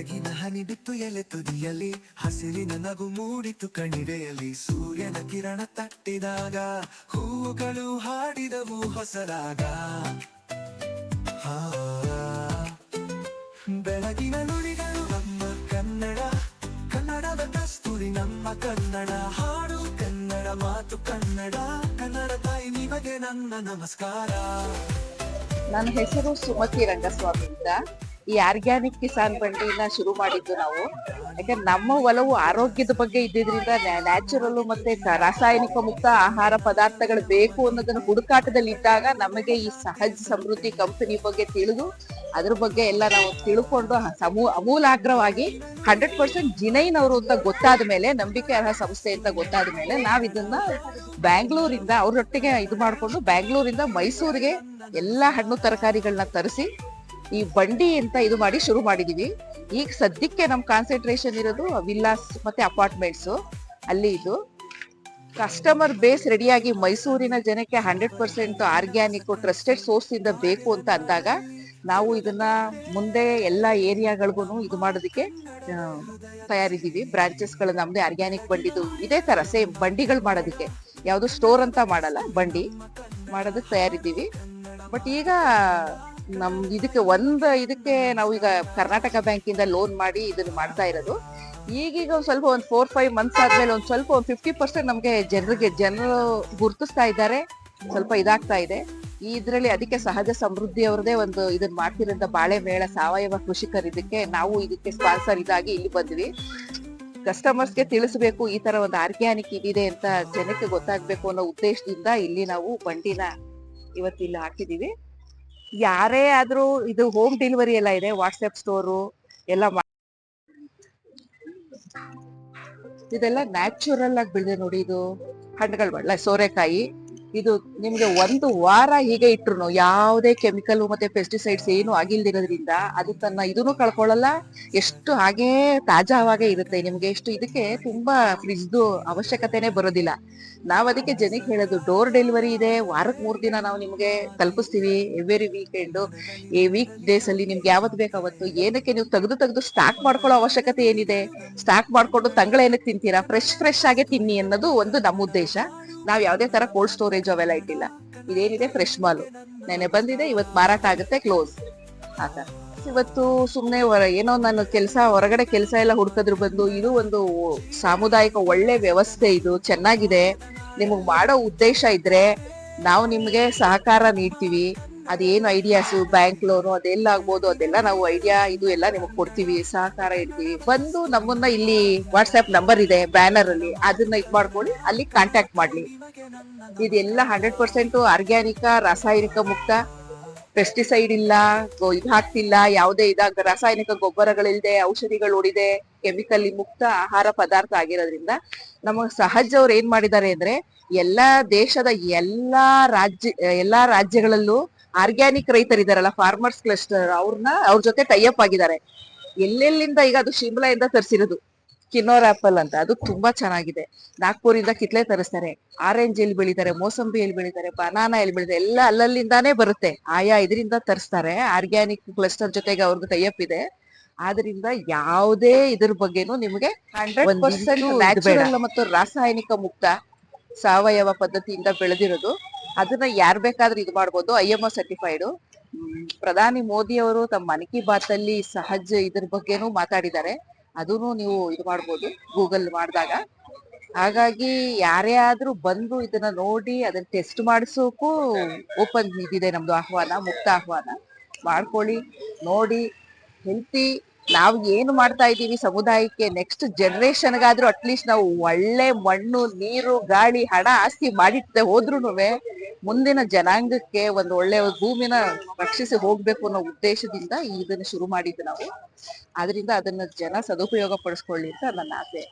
ಬೆಳಗಿನ ಹನಿ ಬಿತ್ತು ಎಲೆ ತುದಿಯಲ್ಲಿ ಹಸಿರಿನ ನಗು ಮೂಡಿತು ಕಣಿವೆಯಲ್ಲಿ ಸೂರ್ಯನ ಕಿರಣ ತಟ್ಟಿದಾಗ ಹೂವುಗಳು ಹಾಡಿದವು ಹೊಸದಾಗ. ಬೆಳಗಿನ ನುಡಿಗಳು ನಮ್ಮ ಕನ್ನಡ. ಕನ್ನಡದ ಕಸ್ತೂರಿ ನಮ್ಮ ಕನ್ನಡ. ಹಾಡು ಕನ್ನಡ, ಮಾತು ಕನ್ನಡ. ಕನ್ನಡ ತಾಯಿ ನಿಮಗೆ ನನ್ನ ನಮಸ್ಕಾರ. ನನ್ನ ಹೆಸರು ಸುಮತಿ ರಂಗಸ್ವಾಮಿ ಅಂತ ಈ ಆರ್ಗ್ಯಾನಿಕ್ ಕಿಸಾನ್ ಬಂಡಿನ ಶುರು ಮಾಡಿದ್ದು ನಾವು. ಯಾಕಂದ್ರೆ ನಮ್ಮ ಒಲವು ಆರೋಗ್ಯದ ಬಗ್ಗೆ ಇದ್ದಿದ್ರಿಂದ ನ್ಯಾಚುರಲ್ ಮತ್ತೆ ರಾಸಾಯನಿಕ ಮುಕ್ತ ಆಹಾರ ಪದಾರ್ಥಗಳು ಬೇಕು ಅನ್ನೋದನ್ನ ಹುಡುಕಾಟದಲ್ಲಿ ಇದ್ದಾಗ ನಮಗೆ ಈ ಸಹಜ ಸಮೃದ್ಧಿ ಕಂಪನಿ ಬಗ್ಗೆ ತಿಳಿದು, ಅದ್ರ ಬಗ್ಗೆ ಎಲ್ಲ ನಾವು ತಿಳ್ಕೊಂಡು ಸಮೂ, ಅಮೂಲಾಗ್ರವಾಗಿ ಹಂಡ್ರೆಡ್ ಪರ್ಸೆಂಟ್ ಜಿನೈನ್ ಅವರು ಅಂತ ಗೊತ್ತಾದ ಮೇಲೆ, ನಂಬಿಕೆ ಅರ್ಹ ಸಂಸ್ಥೆ ಅಂತ ಗೊತ್ತಾದ ಮೇಲೆ ನಾವ್ ಇದನ್ನ ಬ್ಯಾಂಗ್ಳೂರಿಂದ ಅವ್ರೊಟ್ಟಿಗೆ ಇದು ಮಾಡ್ಕೊಂಡು ಬ್ಯಾಂಗ್ಳೂರಿಂದ ಮೈಸೂರಿಗೆ ಎಲ್ಲಾ ಹಣ್ಣು ತರಕಾರಿಗಳನ್ನ ತರಿಸಿ ಈ ಬಂಡಿ ಅಂತ ಇದು ಮಾಡಿ ಶುರು ಮಾಡಿದೀವಿ. ಈಗ ಸದ್ಯಕ್ಕೆ ನಮ್ ಕಾನ್ಸಂಟ್ರೇಷನ್ ಇರೋದು ವಿಲ್ಲಾಸ್ ಮತ್ತೆ ಅಪಾರ್ಟ್ಮೆಂಟ್ಸ್. ಅಲ್ಲಿ ಇದು. ಕಸ್ಟಮರ್ ಬೇಸ್ ರೆಡಿಯಾಗಿ ಮೈಸೂರಿನ ಜನಕ್ಕೆ hundred percent organic trusted source ಇಂದ ಬೇಕು ಅಂತ ಅಂದಾಗ ನಾವು ಇದನ್ನ ಮುಂದೆ ಎಲ್ಲಾ ಏರಿಯಾಗಳಿಗೂ ಇದು ಮಾಡೋದಕ್ಕೆ ತಯಾರಿದ್ದೀವಿ. ಬ್ರಾಂಚಸ್ಗಳು ನಮ್ದೇ ಆರ್ಗ್ಯಾನಿಕ್ ಬಂಡಿದು ಇದೇ ತರ ಸೇಮ್ ಬಂಡಿಗಳು ಮಾಡೋದಕ್ಕೆ. ಯಾವ್ದು ಸ್ಟೋರ್ ಅಂತ ಮಾಡಲ್ಲ, ಬಂಡಿ ಮಾಡೋದಕ್ಕೆ ತಯಾರಿದ್ದೀವಿ. ಬಟ್ ಈಗ ನಮ್ ಇದಕ್ಕೆ ಒಂದ್ ಇದಕ್ಕೆ ನಾವು ಈಗ ಕರ್ನಾಟಕ ಬ್ಯಾಂಕ್ ಇಂದ ಲೋನ್ ಮಾಡಿ ಇದನ್ನ ಮಾಡ್ತಾ ಇರೋದು. ಈಗೀಗ ಒಂದ್ ಸ್ವಲ್ಪ ಒಂದ್ ಫೋರ್ ಫೈವ್ ಮಂತ್ಸ್ ಆದ್ಮೇಲೆ ಒಂದ್ ಸ್ವಲ್ಪ ಒಂದ್ ಫಿಫ್ಟಿ ಪರ್ಸೆಂಟ್ ನಮ್ಗೆ ಜನರಿಗೆ, ಜನರು ಗುರುತಿಸ್ತಾ ಇದ್ದಾರೆ. ಸ್ವಲ್ಪ ಇದಾಗ್ತಾ ಇದೆ. ಇದ್ರಲ್ಲಿ ಅದಕ್ಕೆ ಸಹಜ ಸಮೃದ್ಧಿ ಅವ್ರದೇ ಒಂದು ಇದನ್ನ ಮಾಡ್ತಿರೋಂಥ ಬಾಳೆ ಮೇಳ ಸಾವಯವ ಕೃಷಿಕರು ಇದಕ್ಕೆ ನಾವು ಇದಕ್ಕೆ ಸ್ಪಾನ್ಸರ್ ಇದಾಗಿ ಇಲ್ಲಿ ಬಂದ್ವಿ. ಕಸ್ಟಮರ್ಸ್ಗೆ ತಿಳಿಸ್ಬೇಕು ಈ ತರ ಒಂದು ಆರ್ಗ್ಯಾನಿಕ್ ಇದಿದೆ ಅಂತ ಜನಕ್ಕೆ ಗೊತ್ತಾಗ್ಬೇಕು ಅನ್ನೋ ಉದ್ದೇಶದಿಂದ ಇಲ್ಲಿ ನಾವು ಬಂಡಿನ ಇವತ್ತು ಇಲ್ಲಿ ಹಾಕಿದೀವಿ. ಯಾರೇ ಆದ್ರೂ ಇದು ಹೋಮ್ ಡೆಲಿವರಿ ಎಲ್ಲ ಇದೆ ವಾಟ್ಸ್ಆಪ್ ಸ್ಟೋರು ಎಲ್ಲ ಇದೆಲ್ಲ ನ್ಯಾಚುರಲ್ ಆಗಿ ಬೆಳೆದಿದೆ ನೋಡಿ ಇದು. ಹಣ್ಣುಗಳು, ಒಳ್ಳೆ ಸೋರೆಕಾಯಿ. ಇದು ನಿಮ್ಗೆ ಒಂದು ವಾರ ಹೀಗೆ ಇಟ್ರು ಯಾವುದೇ ಕೆಮಿಕಲ್ ಮತ್ತೆ ಪೆಸ್ಟಿಸೈಡ್ಸ್ ಏನು ಆಗಿಲ್ದಿರೋದ್ರಿಂದ ಅದು ತನ್ನ ಇದನ್ನು ಕಳ್ಕೊಳ್ಳಲ್ಲ, ಎಷ್ಟು ಹಾಗೇ ತಾಜಾವಾಗೇ ಇರುತ್ತೆ ನಿಮ್ಗೆ ಎಷ್ಟು ಇದಕ್ಕೆ ತುಂಬಾ ಫ್ರಿಜ್ದು ಅವಶ್ಯಕತೆನೆ ಬರೋದಿಲ್ಲ. ನಾವ್ ಅದಕ್ಕೆ ಜನಕ್ಕೆ ಹೇಳೋದು ಡೋರ್ ಡೆಲಿವರಿ ಇದೆ ವಾರಕ್ಕೆ ಮೂರ್ ದಿನ ನಾವು ನಿಮ್ಗೆ ತಲುಪಿಸ್ತೀವಿ ಎವ್ರಿ ವೀಕೆಂಡ್ ಈ ವೀಕ್ ಡೇಸ್ ಅಲ್ಲಿ ನಿಮ್ಗೆ ಯಾವತ್ ಬೇಕು ಅವತ್ತು, ಏನಕ್ಕೆ ನೀವು ತೆಗೆದು ತೆಗೆದು ಸ್ಟಾಕ್ ಮಾಡ್ಕೊಳ್ಳೋ ಅವಶ್ಯಕತೆ ಏನಿದೆ? ಸ್ಟಾಕ್ ಮಾಡ್ಕೊಂಡು ತಂಗಳ ಏನಕ್ಕೆ ತಿಂತೀರಾ? ಫ್ರೆಶ್ ಫ್ರೆಶ್ ಆಗೇ ತಿನ್ನಿ ಅನ್ನೋದು ಒಂದು ನಮ್ಮ ಉದ್ದೇಶ. ನಾವ್ ಯಾವ್ದೇ ತರ ಕೋಲ್ಡ್ ಸ್ಟೋರೇಜ್ ಅವೆಲ್ಲ ಇಟ್ಟಿಲ್ಲ. ಇದೇನಿದೆ ಫ್ರೆಶ್ ಮಾಲು. ನೆನೆ ಬಂದಿದೆ, ಇವತ್ ಮಾರಾಟ ಆಗುತ್ತೆ ಕ್ಲೋಸ್ ಆತರ ಇವತ್ತು ಸುಮ್ನೆ ಏನೋ ನಾನು ಕೆಲಸ, ಹೊರಗಡೆ ಕೆಲಸ ಎಲ್ಲ ಹುಡ್ಕದ್ರು ಬಂದು, ಇದು ಒಂದು ಸಾಮುದಾಯಿಕ ಒಳ್ಳೆ ವ್ಯವಸ್ಥೆ ಇದು, ಚೆನ್ನಾಗಿದೆ. ನಿಮಗ್ ಮಾಡೋ ಉದ್ದೇಶ ಇದ್ರೆ, ನಾವು ನಿಮ್ಗೆ ಸಹಕಾರ ನೀಡ್ತೀವಿ. ಅದೇನು ಐಡಿಯಾಸು ಬ್ಯಾಂಕ್ ಲೋನು ಅದೆಲ್ಲ ಆಗ್ಬೋದು, ಅದೆಲ್ಲ ನಾವು ಐಡಿಯಾ ಇದು ಎಲ್ಲ ನಿಮಗೆ ಕೊಡ್ತೀವಿ, ಸಹಕಾರ ಇಡ್ತೀವಿ. ಬಂದು ನಮ್ಮನ್ನ ಇಲ್ಲಿ ವಾಟ್ಸ್ಆಪ್ ನಂಬರ್ ಇದೆ ಬ್ಯಾನರ್ ಅಲ್ಲಿ, ಅದನ್ನ ಇದು ಮಾಡ್ಕೊಳ್ಳಿ, ಅಲ್ಲಿ ಕಾಂಟ್ಯಾಕ್ಟ್ ಮಾಡ್ಲಿ. ಇದೆಲ್ಲ ಹಂಡ್ರೆಡ್ ಪರ್ಸೆಂಟ್ ಆರ್ಗ್ಯಾನಿಕ ರಾಸಾಯನಿಕ ಮುಕ್ತ. ಪೆಸ್ಟಿಸೈಡ್ ಇಲ್ಲ ಇದು ಹಾಕ್ತಿಲ್ಲ, ಯಾವುದೇ ಇದಾಗ ರಾಸಾಯನಿಕ ಗೊಬ್ಬರಗಳಿಲ್ಲದೆ ಔಷಧಿಗಳು ಉಳಿದೆ ಕೆಮಿಕಲ್ ಮುಕ್ತ ಆಹಾರ ಪದಾರ್ಥ ಆಗಿರೋದ್ರಿಂದ ನಮ್ಮ ಸಹಜ ಅವ್ರು ಏನ್ ಮಾಡಿದ್ದಾರೆ ಅಂದ್ರೆ, ಎಲ್ಲಾ ದೇಶದ ಎಲ್ಲಾ ರಾಜ್ಯ, ಎಲ್ಲಾ ರಾಜ್ಯಗಳಲ್ಲೂ ಆರ್ಗ್ಯಾನಿಕ್ ರೈತರಿದಾರಲ್ಲ ಫಾರ್ಮರ್ಸ್ ಕ್ಲಸ್ಟರ್ ಅವ್ರನ್ನ ಅವ್ರ ಜೊತೆ ಟೈಅಪ್ ಆಗಿದ್ದಾರೆ. ಎಲ್ಲೆಲ್ಲಿಂದ ಈಗ ಅದು ಶಿಮ್ಲಾಯಿಂದ ತರಿಸಿರೋದು? ಕಿನ್ನೋರ್ ಆಪಲ್ ಅಂತ. ಅದು ತುಂಬಾ ಚೆನ್ನಾಗಿದೆ. ನಾಗ್ಪುರಿಂದ ಕಿತ್ಲೆ ತರಿಸ್ತಾರೆ. ಆರೆಂಜ್ ಎಲ್ಲಿ ಬೆಳಿತಾರೆ ಮೋಸಂಬಿ ಎಲ್ಲಿ ಬೆಳಿತಾರೆ ಬನಾನಾ ಎಲ್ಲಿ ಬೆಳಿತಾರೆ ಎಲ್ಲ ಅಲ್ಲಲ್ಲಿಂದಾನೇ ಬರುತ್ತೆ. ಆಯಾ ಇದರಿಂದ ತರಿಸ್ತಾರೆ. ಆರ್ಗ್ಯಾನಿಕ್ ಕ್ಲಸ್ಟರ್ ಜೊತೆಗೆ ಅವ್ರದ್ದು ಟೈಅಪ್ ಇದೆ. ಆದ್ರಿಂದ ಯಾವುದೇ ಇದ್ರ ಬಗ್ಗೆನೂ ನಿಮಗೆ ಹಂಡ್ರೆಡ್ ಪರ್ಸೆಂಟ್ ನ್ಯಾಚುರಲ್ ಮತ್ತು ರಾಸಾಯನಿಕ ಮುಕ್ತ ಸಾವಯವ ಪದ್ಧತಿಯಿಂದ ಬೆಳೆದಿರೋದು. ಅದನ್ನ ಯಾರ್ ಬೇಕಾದ್ರೂ ಇದು ಮಾಡ್ಬೋದು ಐ ಎಂ ಸರ್ಟಿಫೈಡ್ ಪ್ರಧಾನಿ ಮೋದಿ ಅವರು ತಮ್ಮ ಮನ್ ಕಿ ಬಾತ್ ಅಲ್ಲಿ ಸಹಜ ಇದ್ರ ಬಗ್ಗೆನೂ ಮಾತಾಡಿದ್ದಾರೆ. ಅದನ್ನು ನೀವು ಇದು ಮಾಡ್ಬೋದು, ಗೂಗಲ್ ಮಾಡಿದಾಗ. ಹಾಗಾಗಿ ಯಾರೇ ಆದ್ರೂ ಬಂದು ಇದನ್ನ ನೋಡಿ ಅದನ್ನ ಟೆಸ್ಟ್ ಮಾಡಿಸೋಕು ಓಪನ್ ಇದಿದೆ ನಮ್ದು ಆಹ್ವಾನ, ಮುಕ್ತ ಆಹ್ವಾನ. ಮಾಡ್ಕೊಳ್ಳಿ, ನೋಡಿ, ಹೆಲ್ತಿ. ನಾವು ಏನು ಮಾಡ್ತಾ ಇದ್ದೀವಿ ಸಮುದಾಯಕ್ಕೆ ನೆಕ್ಸ್ಟ್ ಜನರೇಷನ್ಗಾದ್ರೂ ಅಟ್ಲೀಸ್ಟ್ ನಾವು ಒಳ್ಳೆ ಮಣ್ಣು, ನೀರು, ಗಾಳಿ, ಹಣ, ಆಸ್ತಿ ಮಾಡಿಟ್ಟೆ ಹೋದ್ರೂನುವೆ ಮುಂದಿನ ಜನಾಂಗಕ್ಕೆ ಒಂದು ಒಳ್ಳೆಯ ಭೂಮಿನ ರಕ್ಷಿಸಿ ಹೋಗ್ಬೇಕು ಅನ್ನೋ ಉದ್ದೇಶದಿಂದ ಇದನ್ನ ಶುರು ಮಾಡಿದ್ದು ನಾವು. ಆದ್ರಿಂದ ಅದನ್ನ ಜನ ಸದುಪಯೋಗ ಪಡಿಸ್ಕೊಳ್ಳಿ ಅಂತ ನನ್ನ ಆಸೆ.